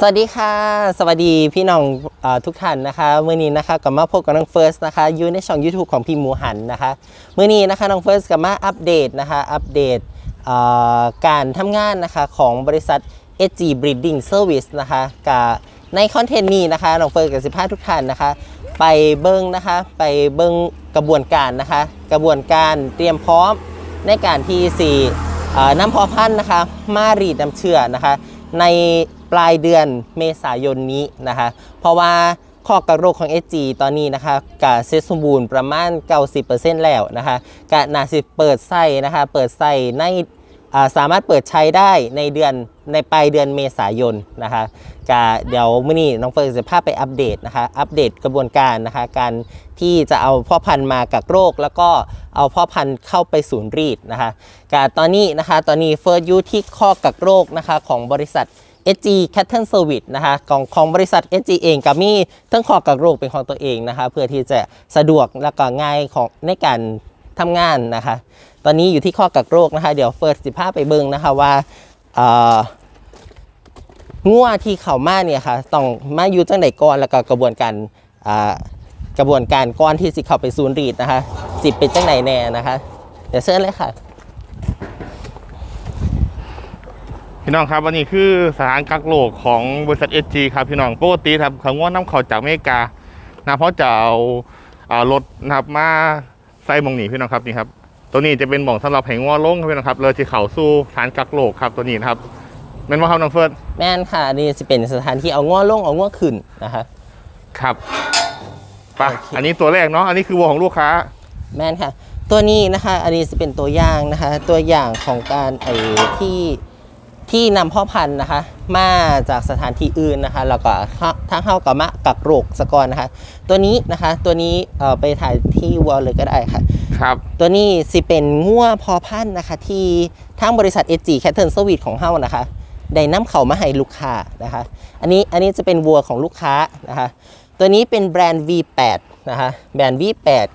สวัสดีค่ะ สวัสดีพี่น้องอทุกท่านนะคะเมื่อนี้นะคะกลับมาพบกับน้องเฟิร์สนะคะอยู่ในช่อง YouTube ของพี่หมูหันนะคะเมื่อนี้นะคะน้องเฟิร์สกลับมาอัปเดตนะคะอัปเดตการทำงานนะคะของบริษัท SG Breeding Service นะคะกับในคอนเทนต์นี้นะคะน้องเฟิร์สกับสิพาทุกท่านนะคะ ไปเบิ้งนะคะไปเบิ้งกระบวนการนะคะ กระบวนการเตรียมพร้อมในการที่สี่เอ่อนำพอพันธุ์นะคะ มารีดน้ำเชื่อนะคะใน ปลายเดือนเมษายนนี้นะคะ เพราะว่าข้อกระโรคของ SG ตอนนี้นะคะกะเซตสมบูรณ์ประมาณ 90%แล้วนะคะกะนาสิเปิดไส้นะคะ เปิดไส้ในาสามารถเปิดใช้ได้ในเดือนในปลายเดือนเมษายนนะคะกะเดี๋ยวมื่อนี้น้องเฟิร์นจะพาไปอัปเดตนะคะ อัปเดตกระบวนการนะคะ การที่จะเอาพ่อพันธุ์มากักโรค แล้วก็เอาพ่อพันธุ์เข้าไปศูนย์รีดนะคะกะตอนนี้นะคะ ตอนนี้เฟิร์สอยู่ที่ข้อกักโรคนะคะของบริษัท SG Cattle Service นะคะของของบริษัท SG เองก็มีทั้งขอกักโรคเป็นของตัวเองนะคะ เพื่อที่จะสะดวกและก็ง่ายของในการทำงานนะคะ ตอนนี้อยู่ที่ข้อกักโรคนะคะ เดี๋ยวเฟิร์สสิพาไปเบิ่งนะคะว่าเอ่องัวที่เข้ามาเนี่ยค่ะต้องมาอยู่จังใดก่อนแล้วก็กระบวนการอ่ากระบวนการก่อนที่สิเข้าไปศูนรีดนะคะสิเป็นจังไหนแน่นะคะ เดี๋ยวเชิญเลยค่ะ พี่น้องครับวันนี้คือสถานกักโรคของบริษัทเอจีครับพี่น้องปกติครับเขาง่วน้ำเขาจากอเมริกานะเพราะจะเอาเอารถนะครับมาใส่หมองหนีพี่น้องครับนี่ครับ ตัวนี้จะเป็นหม่องสำหรับแผงง่วลงครับพี่น้องครับเลยที่เขาสู้สถานกักโรคครับตัวนี้นะครับเป็นว่าครับน้องเฟิร์สแม่นค่ะนี่จะเป็นสถานที่เอาง้อลงเอาง้อขึ้นนะคะครับไปะโอเคอันนี้ตัวแรกเนาะอันนี้คือวัวของลูกค้า แม่นค่ะ ตัวนี้นะคะ อันนี้จะเป็นตัวอย่างนะคะ ตัวอย่างของการไอ้ที่ ที่นำพ่อพันธุ์นะคะ มาจากสถานที่อื่นนะคะ แล้วก็เข้าทั้งเข้ากับมะกักโรคสกอนนะคะ ตัวนี้นะคะตัวนี้เอ่อไปถ่ายที่วัวเลยก็ได้ค่ะ ครับ ตัวนี้สิเป็นงัวพอพันธุ์นะคะ ที่ทางบริษัท SG Cattle Service ของเฮานะคะได้นำเขามาให้ลูกค้านะคะ อันนี้อันนี้จะเป็นวัวของลูกค้านะคะ ตัวนี้เป็นแบรนด์ V8 นะคะแบรนด์ V8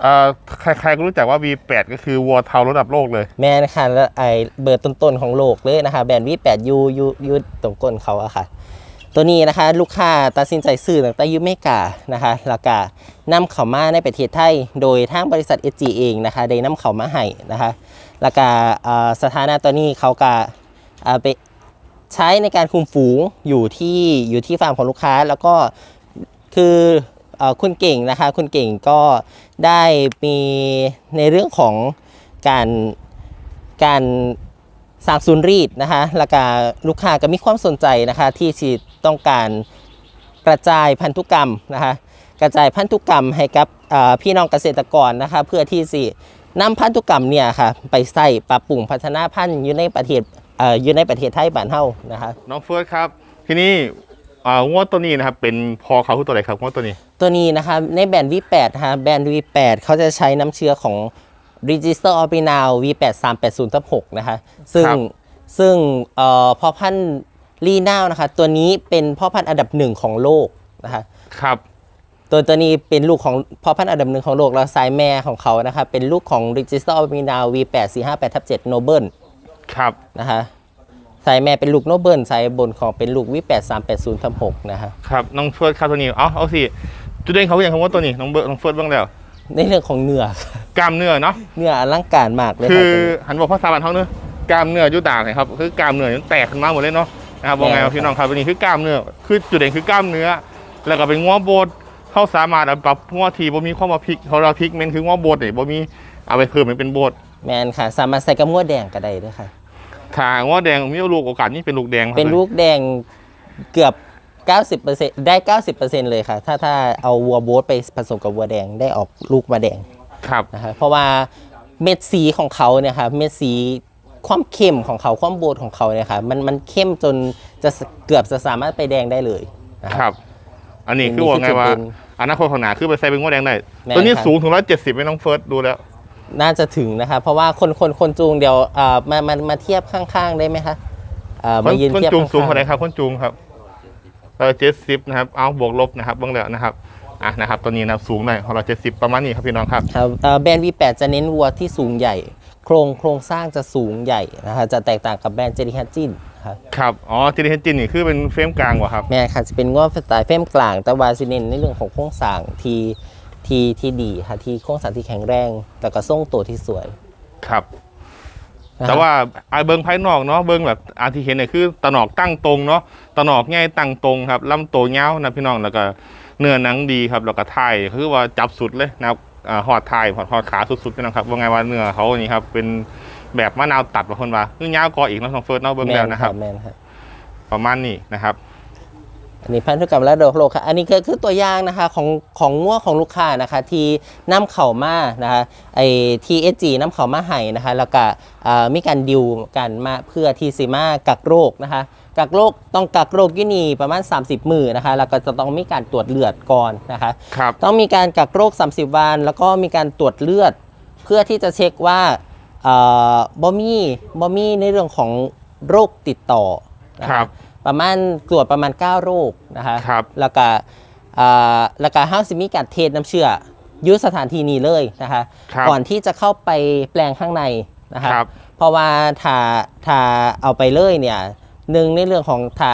เอ่อใครๆก็รู้จักว่า V8 ก็คือวัวเทาระดับโลกเลย แม่นะคะแล้วไอเบอร์ต้นๆของโลกเลยนะคะ แบรนด์ V8 ยูยูยูตรงก้นเขาอะค่ะ ตัวนี้นะคะ ลูกค้าตัดสินใจซื้อตั้งแต่ยูเมกานะคะแล้วก็นำเขามาในประเทศไทย โดยทางบริษัท SG เองนะคะได้นำเขามาให้นะคะแล้วก็สถานะตัวนี้เขาก็ไปใช้ในการคุมฝูงอยู่ที่อยู่ที่ฟาร์มของลูกค้าแล้วก็คือ คุณเก่งนะคะ คุณเก่งก็ได้มีในเรื่องของการการสร้างศูนย์รีดนะคะแล้วก็ลูกค้าก็มีความสนใจนะคะที่สิต้องการกระจายพันธุกรรมนะคะกระจายพันธุกรรมให้กับพี่น้องเกษตรกรนะคะเพื่อที่สินำพันธุกรรมเนี่ยค่ะไปใส่ปรับปรุงพัฒนาพันธุ์อยู่ในประเทศออยู่ในประเทศไทยบ้านเฮานะคะน้องเฟิร์สครับ ที่นี้ อ่างัวตัวนี้นะครับเป็นพอเขาคือตัวไหนครับงัวตัวนี้ ตัวนี้นะคะในแบรนด์ V8 นะคะแบรนด์ V8 เขาจะใช้น้ำเชื้อของ Register o r b i n a l V8 380ทับ6นะคะ ซึ่งครับ ซึ่งเอ่อพ่อพันธุ์ลีนาวนะคะ ตัวนี้เป็นพ่อพันธุ์อันดับหนึ่งของโลกนะคะ ครับตัวตัวนี้เป็นลูกของพ่อพันธุ์อันดับหนึ่งของโลกแล้วสายแม่ของเขานะคะเป็นลูกของ Register o r b i n a l V8 458ทับ7 Noble ครับ นะคะ สายแม่เป็นลูกโนเบิลสายบนของเป็นลูก V8 380ทับ6นะคะครับน้องเฟิร์สครับตัวนี้เอาเอาสิจุดเด่นเขาอย่างคำว่าตัวนี้น้องเบิร์น้องเฟิร์สบ้างแล้ว ในเรื่องของเนื้อกล้ามเนื้อเนาะเนื้ออลังการมากเลยคืรับอตัวนี้หันบอกภาษาบ้านเขาเนื้อกล้ามเนื้ออยุด่างนะครับคือกล้ามเนื้อมันแตกขึ้นมาหมดเลยเนาะนะครับบอกไงแน่ครับพี่น้องครับตัวนี้คือกล้ามเนื้อคือจุดเด่นคือกล้ามเนื้อ แล้วก็เป็นง้อโบดเขาสามารถเอาปรับง้อทีบ่มีข้อมาพลิกเขาเราพลิกเมนคือง้อโบดเนี่ยบ่มีเอาไปเพิ่มมันเป็นโบดแมนค่ะ สามารถใส่กับงวดแดงก็ได้ด้วยค่ะ ถ้าง้อแดงมีลูกโอกาสนี่เป็นลูกแดงเป็นลูกแดงเกือบ 90%ได้ 90%เลยค่ะ ถ้าถ้าเอาวัวโบ๊ทไปผสมกับวัวแดงได้ออกลูกมาแดงครับนะคะเพราะว่าเม็ดสีของเขาเนี่ยค่ะเม็ดสีความเข้มของเขาความโบดของเขาเนี่ยค่ะมันมันเข้มจนจะเกือบจะสามารถไปแดงได้เลยนะคครัรับบอันนี้คือว่าไงว่าอันนี้คือจุดเด่นอนาคตของหนาคือไปใส่เป็นง้อแดงได้แม่นตัวนี้ครับสูงถึงร้อยเจ็ดสิบไม่น้องเฟิร์สดูแล้ว น่าจะถึงนะคะเพราะว่าคนคนคนจูงเดี๋ยวเอ่อมามามาเทียบข้างๆได้ไหมคะเอ่อคนมายืนคนเทียบจูงสูงข้างๆ เท่าไหร่ครับคนจูงครับเออเจ็ดสิบนะครับ เอาบวกลบนะครับเบ้างแล้วนะครับอะนะครับตัวนี้นะครับสูงหน่อยของเราเจ็ดสิบประมาณนี้ครับพี่น้องครับ ครับเอ่อแบรนด์ V8 จะเน้นวัวที่สูงใหญ่ โครงโครงสร้างจะสูงใหญ่นะคะจะแตกต่างกับแบรนด์เจริฮัตจินนะคะครับอ๋อทีดีเฮจินนี่คือเป็นเฟรมกลางวะครับ แม่ค่ะจะเป็นง้อสไตล์เฟรมกลางแต่ว่าสิเน้นในเรื่องของโครงสร้างที่ ที่ที่ดีค่ะที่โครงสร้างที่แข็งแรง แล้วก็ทรงตัวที่สวยครับนะคะแต่ว่าไอเบิงภายนอกเนาะเบิงแบบอาที่เห็นเนี่ยคือตะหนอกตั้งตรงเนาะตะหนอกง่ายตั้งตรงครับลำตัวเงาวนะพี่น้องแล้วก็เนื้อหนังดีครับแล้วก็ถ่ายคือว่าจับสุดเลยนะครับอ่าหอดถ่ายหอดหอดขาสุดๆพี่น้องครับว่าไงว่าเนื้อเขานี่ครับเป็นแบบมะนาวตัดบางคนว่าคือเงาวกออีกเนาะน้องเฟิร์สเนาะเบิงแล้วนะครับ แมนค่ะประมาณนี้นะครับ อันนี้พันธุกรรมและโดโลค่ะอันนี้คือคือตัวอย่างนะคะของของงัวของลูกค้านะคะ ที่นำเข่ามานะคะไอทีเอจีนำเข่ามาให้นะคะ แล้วก็เอ่อมีการดิวกันมาเพื่อที่สิมากักโรคนะคะ กักโรคต้องกักโรคอยี่นี่ประมาณ 30 มือนะคะ แล้วก็จะต้องมีการตรวจเลือดก่อนนะคะครับต้องมีการกักโรค 30 วัน แล้วก็มีการตรวจเลือด เพื่อที่จะเช็คว่าเอ่อบ่มีบ่มีในเรื่องของโรคติดต่อนะะครับ ประมาณตรวจประมาณ 9 โรคนะคะครับแล้วก็เอ่อแล้วก็ห้าสิมีการเทสน้ำเชื่ออยุสถานที่นี้เลยนะคะครับก่อนที่จะเข้าไปแปลงข้างในนะคะครับเพราะว่าถ้าถ้าเอาไปเลยเนี่ยหนึ่งในเรื่องของถ้า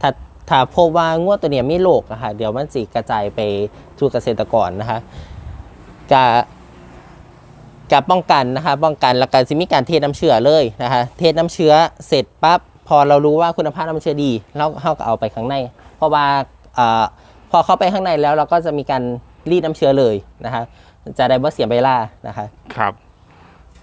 ถ้าถ้าพบว่างวดตัวเนี้ยไม่โรคอะค่ะเดี๋ยวมันจะกระจายไปสู่เกษตรกรนะคะกะกะป้องกันนะคะป้องกันแล้วก็จะมีการเทน้ำเชื้อเลยนะคะเทน้ำเชื้อเสร็จปั๊บ พอเรารู้ว่าคุณภาพน้ำเชื้อดีเราเราก็เอาไปข้างใน เพราะว่าเอ่อพอเข้าไปข้างในแล้วเราก็จะมีการรีดน้ำเชื้อเลยนะคะจะได้บ่เสียเวลานะคะครับ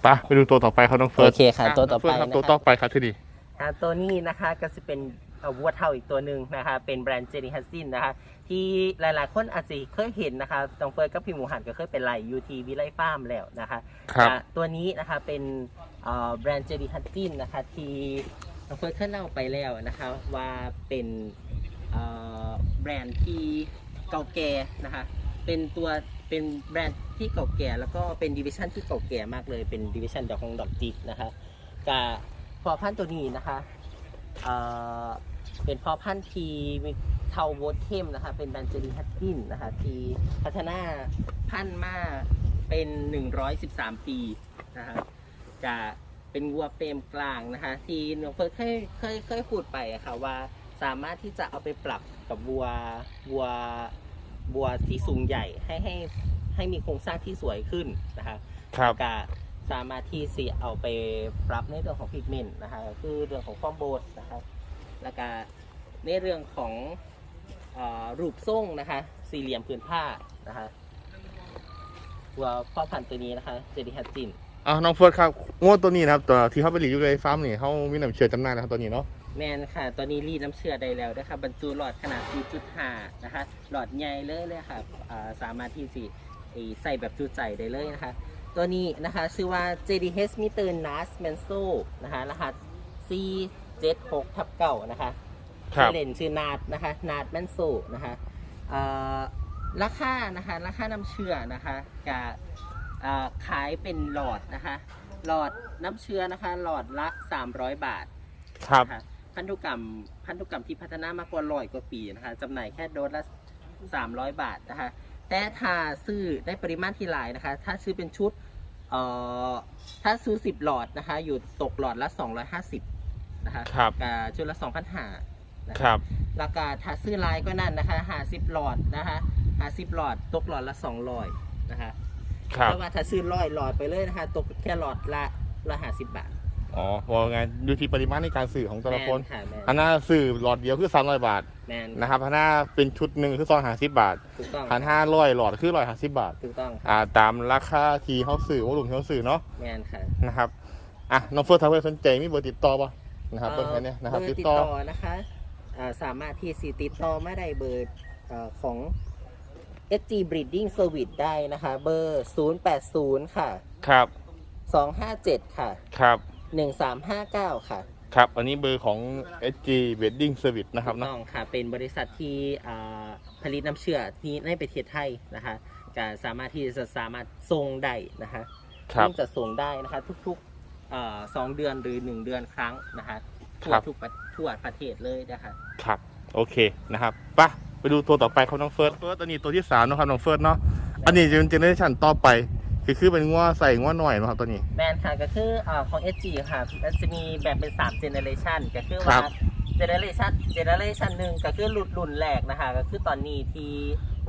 ไปไปดูตัวต่อไปครับน้องเฟิร์สโอเคค่ะตัวต่อไปน้งเฟิร์สครับนะคะตัวต่อไปครับที่ดีอ่าตัวนี้นะคะก็จะเป็นเอ่อวัวเท่าอีกตัวหนึ่งนะคะเป็นแบรนด์เจนี่ฮัสซินนะคะที่หลายๆ คนอาจจะเคยเห็นนะคะตองเฟิร์สกับพี่หมูหันก็เคยเป็นไลยูทีวิไลฟาร์มแล้วนะคะครับอ่าตัวนี้นะคะเป็นเอ่อแบรนด์เจนี่ฮัสซินนะคะที่ ตองเฟิร์สเคยเล่าไปแล้วนะคะว่าเป็นแบรนด์ที่เก่าแก่นะคะเป็นตัวเป็นแบรนด์ที่เก่าแก่แล้วก็เป็นดิวิชั่นที่เก่าแก่มากเลยเป็นดิวิชั่นดอกของดอกจิกนะคะกับพอพันตัวนี้นะคะเเป็นพอพันทีมีเทาโวตเข้มนะคะเป็นแบรนด์เจอรีฮัตตินนะคะที่พัฒนาพันมาเป็น 113 ปีนะคะจะ เป็นวัวเฟรมกลางนะคะ ที่น้องเฟิร์สเคยเคยเคยพูดไปอะค่ะว่าสามารถที่จะเอาไปปรับกับวัววัววัวที่สูงใหญ่ให้ให้ให้มีโครงสร้างที่สวยขึ้นนะคะครับก็สามารถที่สิเอาไปปรับในเรื่องของพิกเมนต์นะคะก็คือเรื่องของความโบดนะคะแล้วก็ในเรื่องของเออรูปทรงนะคะ สี่เหลี่ยมผืนผ้านะคะตัวพ่อพันธุ์ตัวนี้นะคะเจดีฮัตจิน อ่าน้องเฟิร์สครับงวดตัวนี้นะครับตัวที่เขาไปรีวิวในฟาร์มนี่เขามีน้ำเชื่อจำหน่ายนะครับตัวนี้เนาะแมนค่ะตัวนี้รีดน้ำเชื่อได้แล้วนะคะบรรจุหลอดขนาด 4.5 นะคะ หลอดใหญ่เลยเลยค่ะอ่าสามารถที่สิไอ้ใส่แบบจุใจได้เลยนะคะ ตัวนี้นะคะชื่อว่า JDH Meter NAS Manso นะคะ รหัส C76 ทับเก้านะคะครับชื่อเล่นชื่อนาดนะคะ นาดแมนโซนะคะเอ่อราคานะคะ ราคาน้ำเชื่อนะคะกับเอ่อ ขายเป็นหลอดนะคะ หลอดน้ำเชื้อนะคะ หลอดละ 300 บาทครับนะคะพันธุกรรมพันธุกรรมที่พัฒนามากกว่าร้อยกว่าปีนะคะจำหน่ายแค่โดสละ 300 บาทนะคะ แต่ถ้าซื้อได้ปริมาณที่หลายนะคะ ถ้าซื้อเป็นชุดเอ่อถ้าซื้อ 10 หลอดนะคะ อยู่ตกหลอดละ 250นะคะครับ กับชุดละ2,500นะคคะรับ ราคาถ้าซื้อลายก็นั่นนะคะหาสิบหลอดนะคะหาสิบหลอดตกหลอดละสองร้อยนะคะ ครับ เพราะว่าถ้าซื้อร้อยหลอดไปเลยนะคะตกแค่หลอดละละหาสิบบาทอ๋อว่าไงดูที่ปริมาณในการสื่อของแต่ละคนแมค่ะแมนอันน่าสื่อหลอดเดียวคือสามร้อยบาทแมนนะครับอันน่าเป็นชุดหนึ่งคือซองหาสิบบาทถูกต้องพันห้าร้อยหลอดคือร้อยห้าสิบบาท ถูกต้องค่ะอ่าตามราคาที่เขาสื่อว่าหลุมที่เขาสื่อเนาะแมนค่ะนะครับอะน้องเฟิร์สทำให้สนใจมีเบอร์ติดต่อป่ะนะครับเบอร์แค่เนี้ยนะครับเบอติดติดต่อ ต่อนะคะอ่าสามารถที่สิติดต่อมาได้เบอร์เอ่อของ SG Breeding Service ได้นะคะ เบอร์ 080 ค่ะ ครับ 257 ค่ะ ครับ 1359 ค่ะครับ อันนี้เบอร์ของ SG Wedding Service นะครับถูกเนาะต้องค่ะ เป็นบริษัทที่อ่าผลิตน้ำเชื่อที่ในประเทศไทยนะคะก็สามารถที่จะสามารถส่งได้นะคะครับซึ่งจะส่งได้นะคะทุกๆอ่าสองเดือนหรือหนึ่งเดือนครั้งนะคะทั่วครับ ทุกประทั่วประเทศเลยนะคะ ครับ โอเคนะครับไปะ ไปดูตัวต่อไปของน้องเฟิร์สเฟิร์สอันนี้ตัวที่สามนะครับน้องเฟิร์สเนาะอันนี้จะเป็นเจเนอเรชันต่อไป คือคือเป็นง้อใส่ง้อหน่อยนะครับตัวนี้ แมนค่ะก็คืออ่าของ SG ค่ะมันจะมีแบ่งเป็น3 generation ก็คือครัว่าบ generation generation หนึ่งก็คือรุ่นรุ่นแรกนะคะ ก็คือตอนนี้ที่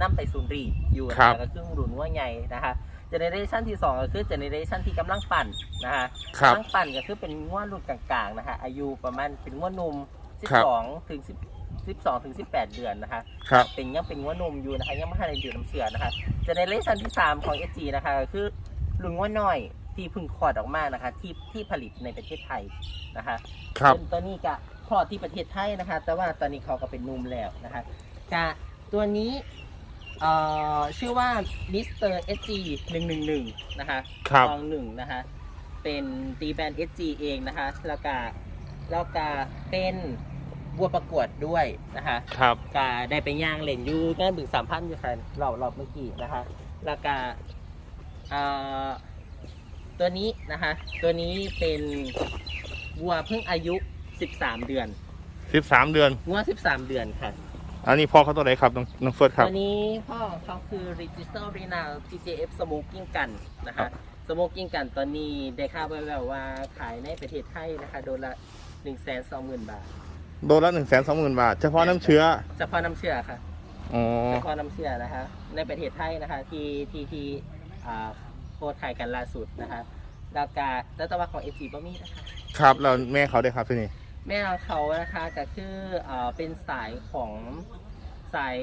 นํไปศูนย์รีดอยู่นะครัคะบ ก็คือรุ่นว่าใหญ่นะคะ generation ที่2ก็คือ generation ที่กำลังปั่นนะคะ ครับกำลังปั่นก็คือเป็นง่วรุ่นกลางๆ นะคะอายุประมาณเป็นง่วหนุ่มครับ 12 ถึง 10 12ถึง18เดือนนะคะ ครับเป็นยังเป็นง่วหนุ่มอยู่นะคะยังไม่ทันได้ดื่มน้ำเชื่อนะคะ generation ที่3ของ SG นะคะก็คือลุงว่าน้อยที่เพึ่งคลอดออกมานะคะ ที่ที่ผลิตในประเทศไทยนะคะครับซึ่งตัวนี้ก็คลอดที่ประเทศไทยนะคะ แต่ว่าตอนนี้เขาก็เป็นหนุ่มแล้วนะคะกะตัวนี้เอ่อชื่อว่า Mr. SG 111นะคะครับกองหนึ่งนะคะ เป็นตีแบรนด์ SG เองนะคะแล้วก็แล้วก็เป็น บัวประกวดด้วยนะคะครับก็ได้ไปย่างเล่นอยู่งานบึงสามพันอยู่ค่ะรอบรอบเมื่อกี้นะคะ แล้วก็เอ่อตัวนี้นะคะ ตัวนี้เป็นวัวเพิ่งอายุ 13 เดือนสิบสามเดือนวัว13 เดือนค่ะ อันนี้พ่อเขาตัวไหนครับน้องน้องเฟิร์สครับ ตัวนี้พ่อของเขาคือ Register r e n a l TJF Smoking Gun นะคะ Smoking Gun ตอนนี้ได้ข่าวไปแล้วว่าขายในประเทศไทยนะคะ โดนละ1 2 0 0 0 0 บาท โดนละหนึ่งแสนสองหมื่นบาท เฉพาะน้ำเชื้อ เฉพาะน้ำเชื่อค่ะ อ๋อ เฉพาะน้ำเชื่อนะคะ ในประเทศไทยนะคะ ที่ที่ที่อ่าโพสต์ขายกันล่าสุดนะคะแล้วก็แล้วแต่ว่าของเอจีบ่มีนะคะ ครับแล้วแม่เขาได้วยครับที่นี่ แม่ของเขานะคะก็คืออ่าเป็นสายของสาย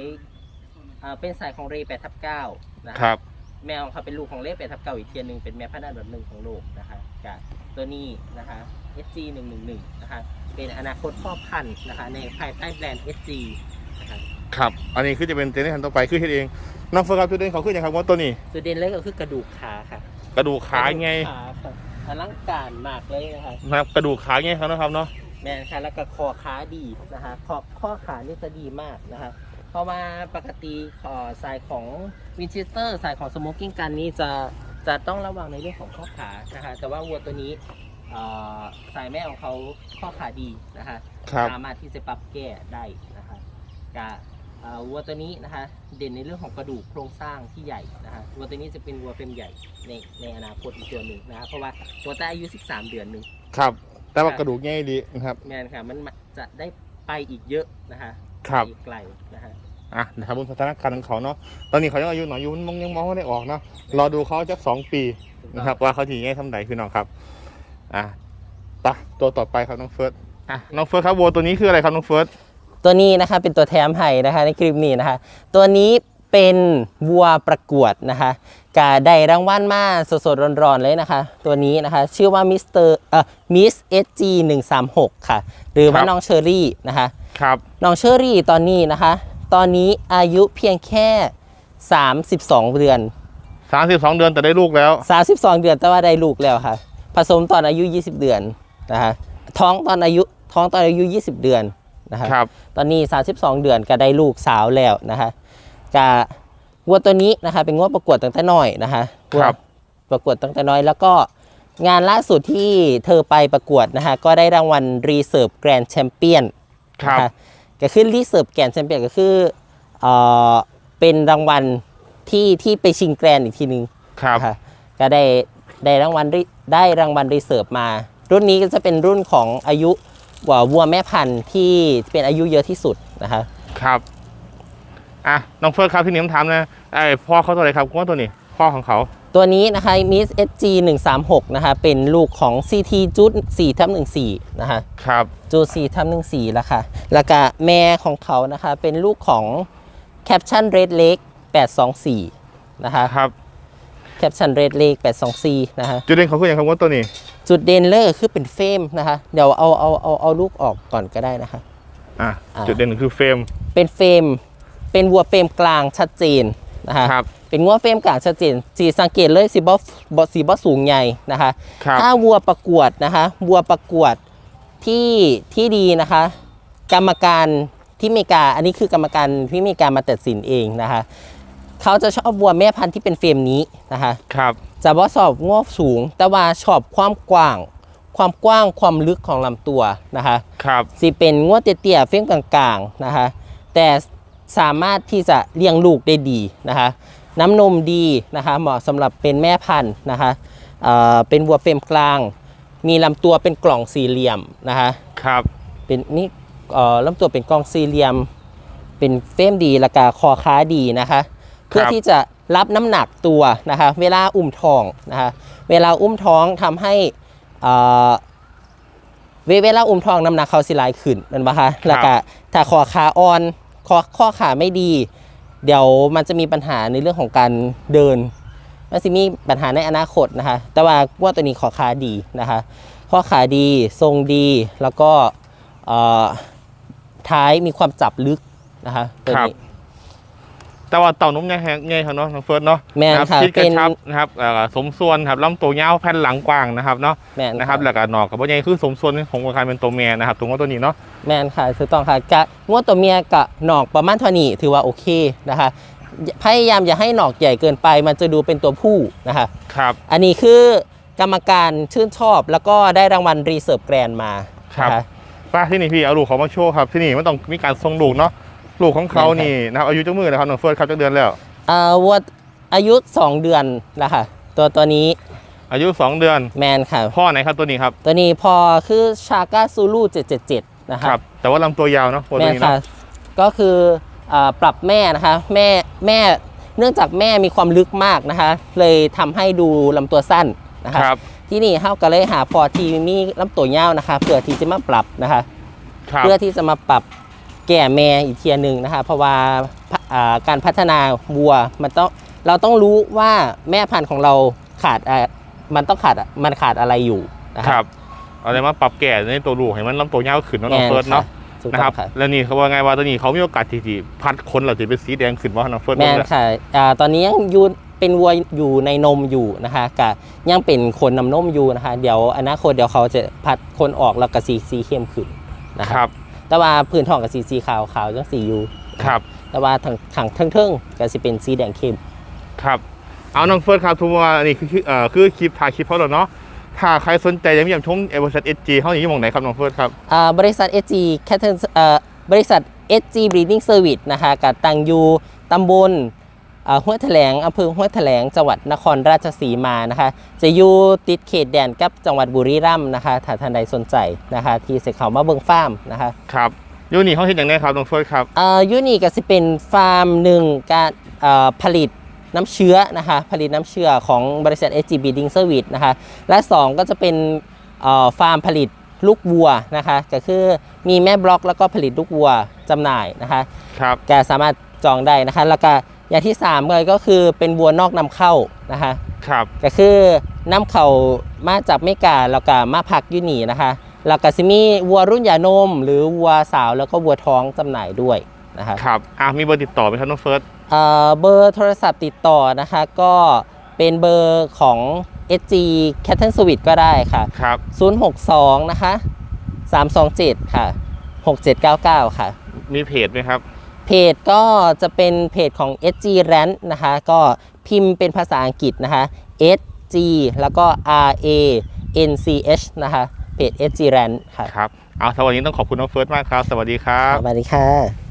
อ่าเป็นสายของเรย์แปดทับเก้านะะครับ แม่ของเขาเป็นลูกของเลขแปดทับเก้าอีกเทียนหนึ่งเป็นแม่พันธุ์อันดับหนึ่งของโลกนะคะกับตัวนี้นะคะ SG 1 1 1นะคะ เป็นอนาคตพ่อพันธุ์นะคะในภายใต้แบรนด์ SG นะคะครับ อันนี้คือจะเป็นเจเนอเรชันต่อไปคือเฮ็ดเอง น้องเฟิร์สครับจุดเด่นเขาคืออย่างครับว่าตัวนี้ จุดเด่นเลยก็คือกระดูกขาค่ะกระดูกขาไงกระดูกขาค่ะอลังการมากเลยนะคะนะครับกระดูกขาไงครับนะครับเนาะ แม่นค่ะแล้วก็คอขาดีนะคะคอข้อขานี่จะดีมากนะคะเพราะว่าปกติขอสายของวินเชสเตอร์สายของสโมกกิ้งกันนี้จะจะต้องระวังในเรื่องของข้อขานะคะแต่ว่าวัวตัวนี้เอ่อ สายแม่ของเขาข้อขาดีนะคะครับสามารถที่จะปรับแก้ได้นะคะกะเอ่อวัวตัวนี้นะคะเด่นในเรื่องของกระดูกโครงสร้างที่ใหญ่นะคะวัวตัวนี้จะเป็นวัวเป็นใหญ่ในในอนาคตอีกตัวหนึ่งนะคะเพราะว่าวัวแต่อายุ 13 เดือนหนึ่งครับ แต่ว่ากระดูกง่ายดีนะครับแมนค่ะมันจะได้ไปอีกเยอะนะคะครับไปอีกไกลนะคะอะนะครับบนสถานการณ์ของเขาเนาะตอนนี้เขายังอายุหน่อยอยู่มันมองยังมองไม่ได้ออกเนาะรอดูเขาจะสองปีนะครับว่าเขาทีง่ายทำไหนคือน้องครับ อะไปะตัวต่อไปครับน้องเฟิร์สอะน้องเฟิร์สครับวัวตัวนี้คืออะไรครับน้องเฟิร์สตัวนี้นะคะเป็นตัวแถมให้นะคะในคลิปนี้นะคะ ตัวนี้เป็นวัวประกวดนะคะกาได้รางวัลมาสดๆร้อนๆเลยนะคะ ตัวนี้นะคะชื่อว่ามิสเตอร์เอ่อมิสเอจีหนึ่งสามหกค่ะ หรือว่าครับน้องเชอรี่นะคะครับน้องเชอรี่ตอนนี้นะคะ ตอนนี้อายุเพียงแค่ 32 เดือนสามสิบสองเดือนแต่ได้ลูกแล้ว 32 เดือนแต่ว่าได้ลูกแล้วค่ะ ผสมตอนอายุ 20 เดือนนะคะท้องตอนอายุท้องตอนอายุ 20 เดือนนะคะครับ ตอนนี้ 32 เดือนก็ได้ลูกสาวแล้วนะคะกะวัวตัวนี้นะคะเป็นวัวประกวดตั้งแต่น้อยนะคะวัวครับประกวดตั้งแต่น้อยแล้วก็งานล่าสุดที่เธอไปประกวดนะคะก็ได้รางวัลรีเซิร์ฟแกรนด์แชมเปี้ยน ครับ นะคะก็คือรีเซิร์ฟแกรนด์แชมเปี้ยนก็คือเอ่อเป็นรางวัลที่ที่ไปชิงแกรนด์อีกทีนึงครับ นะคะก็ได้ ได้รางวัลริได้รางวัลรีเซิร์ฟมา รุ่นนี้ก็จะเป็นรุ่นของอายุว่าวัวแม่พันธุ์ที่เป็นอายุเยอะที่สุดนะคะครับอะน้องเฟิร์สครับที่นี่ผมถามนะไอ้พ่อเขาตัวไหนครับว่าตัวนี้พ่อของเขา ตัวนี้นะคะ Miss SG 136นะคะเป็นลูกของ CT จุด4ทับ14นะคะครับจู4ทับ14แล้วค่ะแล้วก็แม่ของเขานะคะเป็นลูกของ Caption Red Lake 824นะคะครับ Caption Red Lake 824นะคะจุดเด่นเขาคืออย่างครับว่าตัวนี้ จุดเด่นเลยคือเป็นเฟรมนะคะ เดี๋ยวเอาเอาเอาเอาลูกออกก่อนก็ได้นะคะอะอ่าจุดเด่นคือเฟรมเป็นเฟรมเป็นวัวเฟรมกลางชัดเจนนะคะครับเป็นวัวเฟรมกลางชัดเจนสีสังเกตเลยสีบอบสีบอสูงใหญ่นะคะครับถ้าวัวประกวดนะคะวัวประกวดที่ที่ดีนะคะ กรรมการที่อเมริกา อันนี้คือกรรมการที่อเมริกามาตัดสินเองนะคะ เขาจะชอบวัวแม่พันธุ์ที่เป็นเฟรมนี้นะคะครับจะว่าชอบงวสูง แต่ว่าชอบความกว้าง ความกว้างความลึกของลำตัวนะคะครับสิเป็นงวดเตี้ยๆเฟ้มกลางๆนะคะ แต่สามารถที่จะเลี้ยงลูกได้ดีนะคะ น้ำนมดีนะคะเหมาะสำหรับเป็นแม่พันธุ์นะคะเอ่อเป็นวัวเฟรมกลาง มีลำตัวเป็นกล่องสี่เหลี่ยมนะคะครับเป็นนี่เอ่อลำตัวเป็นกล่องสี่เหลี่ยม เป็นเฟรมดีแล้วก็คอค้าดีนะคะ เพื่อที่จะรับน้ำหนักตัวนะคะเวลาอุ้มท้องนะคะเวลาอุ้มท้องทำให้เอ่อเวเวลาอุ้มท้องน้ำหนักเขาสิหลายขึ้นแมันปะคะแล้วก็ถ้าคอขาอ่อนคอข้อขาไม่ดี เดี๋ยวมันจะมีปัญหาในเรื่องของการเดินมันจะมีปัญหาในอนาคตนะคะ แต่ว่าว่าตัวนี้ขอขาดีนะคะ ข้อขาดีทรงดีแล้วก็เอ่อท้ายมีความจับลึกนะคะตัวนี้ แต่ว่าเต่านมใหญ่แฮงใหญ่ครับเนาะน้องเฟิร์สเนาะแม่นรับค่ะคิดกระเป็นชับนะครับเอ่อสมส่วนครับลำตัวยาวแผ่นหลังกว้างนะครับเนาะแม่นนะครับแล้วก็หนอกกับว่าใหญ่คือสมส่วนของการเป็นตัวแม่นะครับตรงว่าตัวนี้เนาะแม่นค่ะถูกต้องค่ะกะงวดตัวเมียกับหนอกประมาณเท่านี้ถือว่าโอเคนะคะ พยายามอย่าให้หนอกใหญ่เกินไป มันจะดูเป็นตัวผู้นะคะ ครับ อันนี้คือกรรมการชื่นชอบแล้วก็ได้รางวัลรีเซิร์ฟแกรนมาครับ นะคะป้าที่นี่พี่เอาลูกเขามาโชว์ครับที่นี่มันต้องมีการทรงลูกเนาะ ลูกของเขานี่นะครับอายุจักมือนะครับน้องเฟิร์สครับจักเดือนแล้วเอ่อวัวอายุ 2 เดือนแล้วค่ะตัวตัวนี้อายุ 2 เดือนแมนค่ะพ่อไหนครับตัวนี้ครับ ตัวนี้พอคือชากาซูลู777นะคะครับแต่ว่าลำตัวยาวเนาะตัวแม่นี้ค่ะเนาะก็คืออาปรับแม่นะคะแม่แม่เนื่องจากแม่มีความลึกมากนะคะ เลยทำให้ดูลำตัวสั้นนะคะครับที่นี่เฮาก็เลยหาพอที่มีลำตัวยาวนะคะเพื่อที่จะมาปรับนะคะครับเพื่อที่จะมาปรับ แก่แม่อีกเทียหนึ่งนะคะเพราะว่าพะอ่าการพัฒนาวัวมันต้องเราต้องรู้ว่าแม่พันธุ์ของเราขาดอะมันต้องขาดอะมันขาดอะไรอยู่นะคครัรับบเอาอะไรมาปรับแก่ในตัวลูกให้มันลำตัวยาวขึ้นเนาะน้องแม่นเฟิร์สเนาะถูกนะต้คอรับงค่ะแล้วนี่เขาว่าไงว่าตัวนี้เขามีโอกาสที่จะพัดคนเราจะเป็นสีแดงขึ้นว่าน้องเฟิร์สแม่นว่าค่ะอ่าตอนนี้ยังอยู่เป็นวัวอยู่ในนมอยู่นะคะกะยังเป็นคนนำนมอยู่นะคะ เดี๋ยวอนาคตเดี๋ยวเขาจะพัดคนออกแล้วก็สีสีเข้มขึ้นนะคคะรับ แต่ว่าพื้นท้องกับสีสีขาวขาวจังสีอยู่ครับ แต่ว่าทางทางเทิงๆก็จะเป็นสีแดงเข้มครับ เอาน้องเฟิร์สครับทุกว่านี่คือคือเอ่อคือคลิปถ่ายคลิปเขาแล้วเนาะถ้าใครสนใจอยากมาเยี่ยมชมเอเวอร์ซัตเอจีเขาอยู่ที่หมองไหนครับน้องเฟิร์สครับอ่าบริษัท SG Cattle เอ่อบริษัท SG Breeding Service นะคะกับตังอยู่ตำบลอ่า ห้วยแถลงอำเภอห้วยแถลงจังหวัดนครราชสีมานะคะ จะอยู่ติดเขตแดนกับจังหวัดบุรีรัมย์นะคะถ้าท่านใดสนใจนะคะ ที่เสกเขามาเบิ่งฟาร์มนะคะครับอยูนี่เขาเห็นอย่างไรครับน้องเฟิร์สครับอ่ายูนี่ก็จะเป็นฟาร์มหนึ่งการอ่าผลิตน้ำเชื้อนะคะ ผลิตน้ำเชื้อของบริษัท SG Breeding Service นะคะ และ 2 ก็จะเป็นอ่าฟาร์มผลิตลูกวัวนะคะก็คือมีแม่บล็อกแล้วก็ผลิตลูกวัวจำหน่ายนะคะครับแกสามารถจองได้นะคะ แล้วก็ อย่างที่3เลยก็คือเป็นวัวนอกนำเข้านะคะครับก็คือนำเข้ามาจากเมกาแล้วก็มาพักอยูนี่นะคะแล้วก็จะมีวัวรุ่นหยานม หรือวัวสาวแล้วก็วัวท้องจำหน่ายด้วยนะคะครับอะมีเบอร์ติดต่อไหมครับน้องเฟิร์สเอ่อเบอร์โทรศัพท์ติดต่อนะคะก็เป็นเบอร์ของ SG Cattle Service ก็ได้ค่ะครับ062 นะคะ 327 ค่ะ 6799 ค่ะ มีเพจไหมครับ เพจก็จะเป็นเพจของ SG Rant นะคะ ก็พิมพ์เป็นภาษาอังกฤษนะคะ SG แล้วก็ R A N C H นะคะเพจ SG Rant ค่ะครับเอาสวัสดีต้องขอบคุณน้องเฟิร์สมากครับ สวัสดีครับ สวัสดีค่ะ